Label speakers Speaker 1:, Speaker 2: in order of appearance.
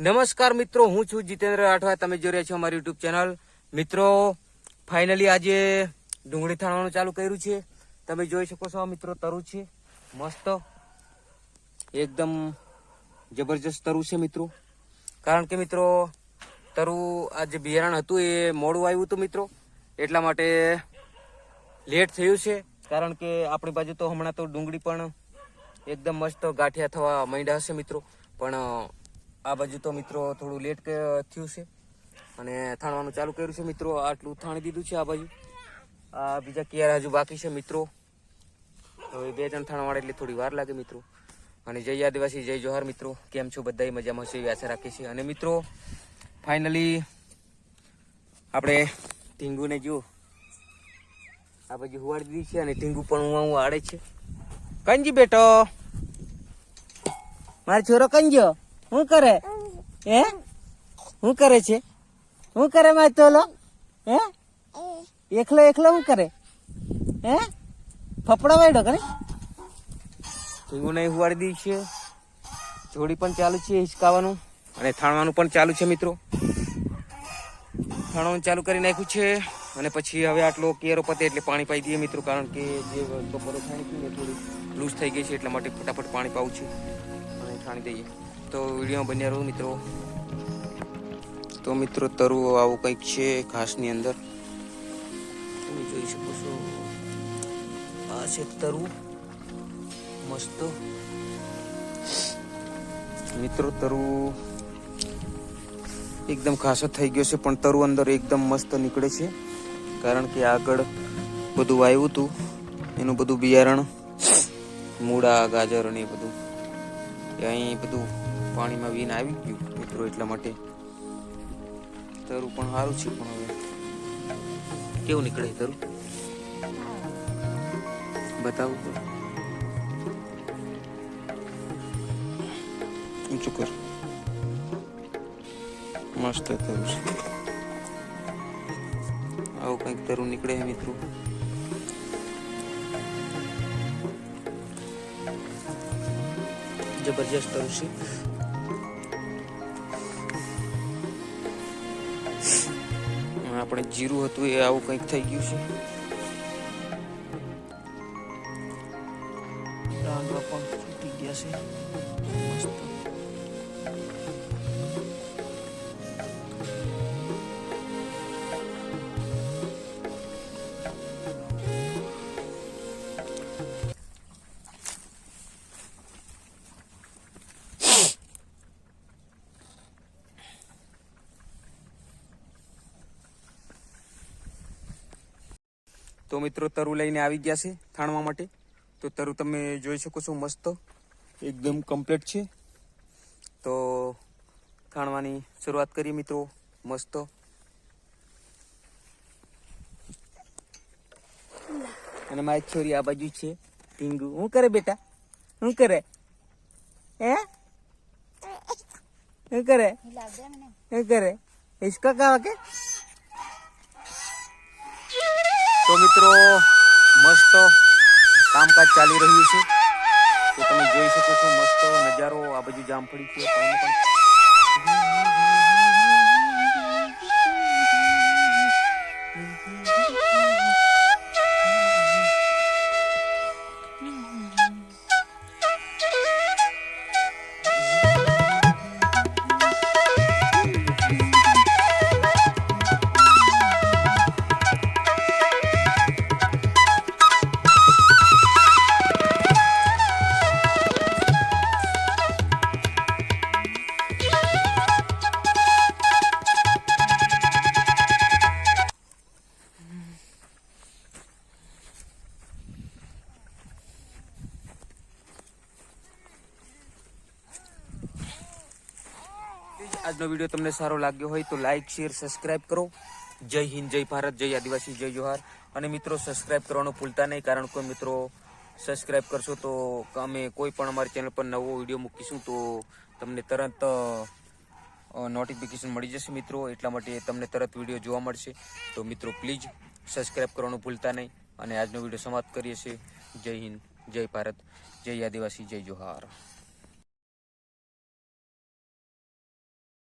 Speaker 1: નમસ્કાર મિત્રો, હું છું જીતેન્દ્ર રાઠવા. તમે જોઈ રહ્યા છો અમારી યુટ્યુબ ચેનલ મિત્રો ફાઇનલી આજે ડુંગળી થાણવાનું ચાલુ કર્યું છે. તમે જોઈ શકો છો મિત્રો તરુ છે. મસ્ત. એકદમ જબરજસ્ત તરુ છે મિત્રો. કારણ કે મિત્રો, તરુ આ જે બિયારણ હતું એ મોડું આવ્યું હતું મિત્રો. એટલા માટે લેટ થયું છે. કારણ કે આપણી બાજુ તો હમણાં તો ડુંગળી પણ એકદમ મસ્ત ગાંઠિયા થવા માંડ્યા હશે મિત્રો. પણ આ બાજુ તો મિત્રો થોડું લેટ થયું છે. અને થાણવાનું ચાલુ કર્યું છે મિત્રો, આટલું થાણી દીધું છે આ બાજુ. આ બીજા કિયારા હજુ બાકી છે મિત્રો. હવે બે જણ થાણ વાળે એટલે થોડી વાર લાગે મિત્રો. અને જય આદિવાસી, જય જોહાર મિત્રો. કેમ છો બધાય? મજામાં હશે એવી આશા રાખીએ છીએ. અને મિત્રો ફાઇનલી આપણે ટીંગુને જુઓ આ બાજુ હુવાડી દીધી છે અને ટીંગુ પણ હું હું આડે છે. કંજી બેટો. મારો છોરો કંજો શું કરે? હે? શું કરે છે? શું કરે મારો તોલો? હે? એકલો એકલો શું કરે? હે? ફફડા વાળ્યો કરે ટીંગુ નહીં હુવાડી દીધી છે. જોડી પણ ચાલુ છે, હિંચકાવાનું. અને થાણવાનું પણ ચાલુ છે, મિત્રો. થાણવાનું ચાલુ કરી નાખ્યું છે. અને પછી હવે આટલો કેરો પતે એટલે પાણી પાઈ દઈએ મિત્રો, કારણ કે જે બપોરે હતી થોડી લૂઝ થઈ ગઈ છે, એટલા માટે ફટાફટ પાણી પાવું છું. અને થાણી દઈએ. તો વીડિયો બન્યા રહો મિત્રો. તો મિત્રો તરુ આવું કંઈક છે ઘાસની અંદર. તમે જોઈ શકો છો. આ છે તરુ મસ્ત. મિત્રો તરુ એકદમ ખાસો થઈ ગયો છે, પણ તરુ અંદર એકદમ મસ્ત નીકળે છે. કારણ કે આગળ બધું વાવ્યું હતું. એનું બધું બિયારણ, મૂળા, ગાજર અને એ બધું. અહીં બધું પાણીમાં વીન આવી ગયું મિત્રો એટલા માટે. તરું પણ સારું છે પણ હવે. કેવું નીકળે તરું બતાવું તો. ઊંચું કર? મસ્ત તરું છે. આવું કંઈક તરું નીકળે મિત્રો. જબરજસ્ત તરું છે. આપણે જીરું હતું એ આવું કંઈક થઈ ગયું છે. પણ તૂટી ગયા છે. તો મિત્રો તરુ લઈને આવી ગયા છે થાણવા માટે. તો તરુ તમે જોઈ શકો છો મસ્ત. એકદમ કમ્પ્લીટ છે. તો થાણવાની શરૂઆત કરીએ મિત્રો. મસ્ત. અને મારી છોરી આ બાજુ છે. ટીંગુ. શું કરે બેટા? શું કરે? હે? શું કરે? શું કરે? હિસકા કાવા કે? તો મિત્રો, મસ્ત કામકાજ ચાલી રહ્યું છે. તો તમે જોઈ શકો છો મસ્ત નજારો, આ બાજુ જામફળી છે, પાણી આજનો વીડિયો તમને સારો લાગ્યો હોય તો લાઈક શેર સબસ્ક્રાઈબ કરો. જય હિન્દ, જય ભારત, જય આદિવાસી, જય જોહાર. અને મિત્રો સબસ્ક્રાઈબ કરવાનું ભૂલતા નહીં, કારણ કે મિત્રો સબસ્ક્રાઈબ કરશો તો અમે કોઈ પણ અમારી ચેનલ પર નવો વીડિયો મૂકીશું તો તમને તરત નોટિફિકેશન મળી જશે મિત્રો. એટલા માટે તમને તરત વીડિયો જોવા મળશે. તો મિત્રો પ્લીઝ સબસ્ક્રાઈબ કરવાનું ભૂલતા નહીં. અને આજનો વીડિયો સમાપ્ત કરીએ છીએ. જય હિન્દ, જય ભારત, જય આદિવાસી, જય જોહાર.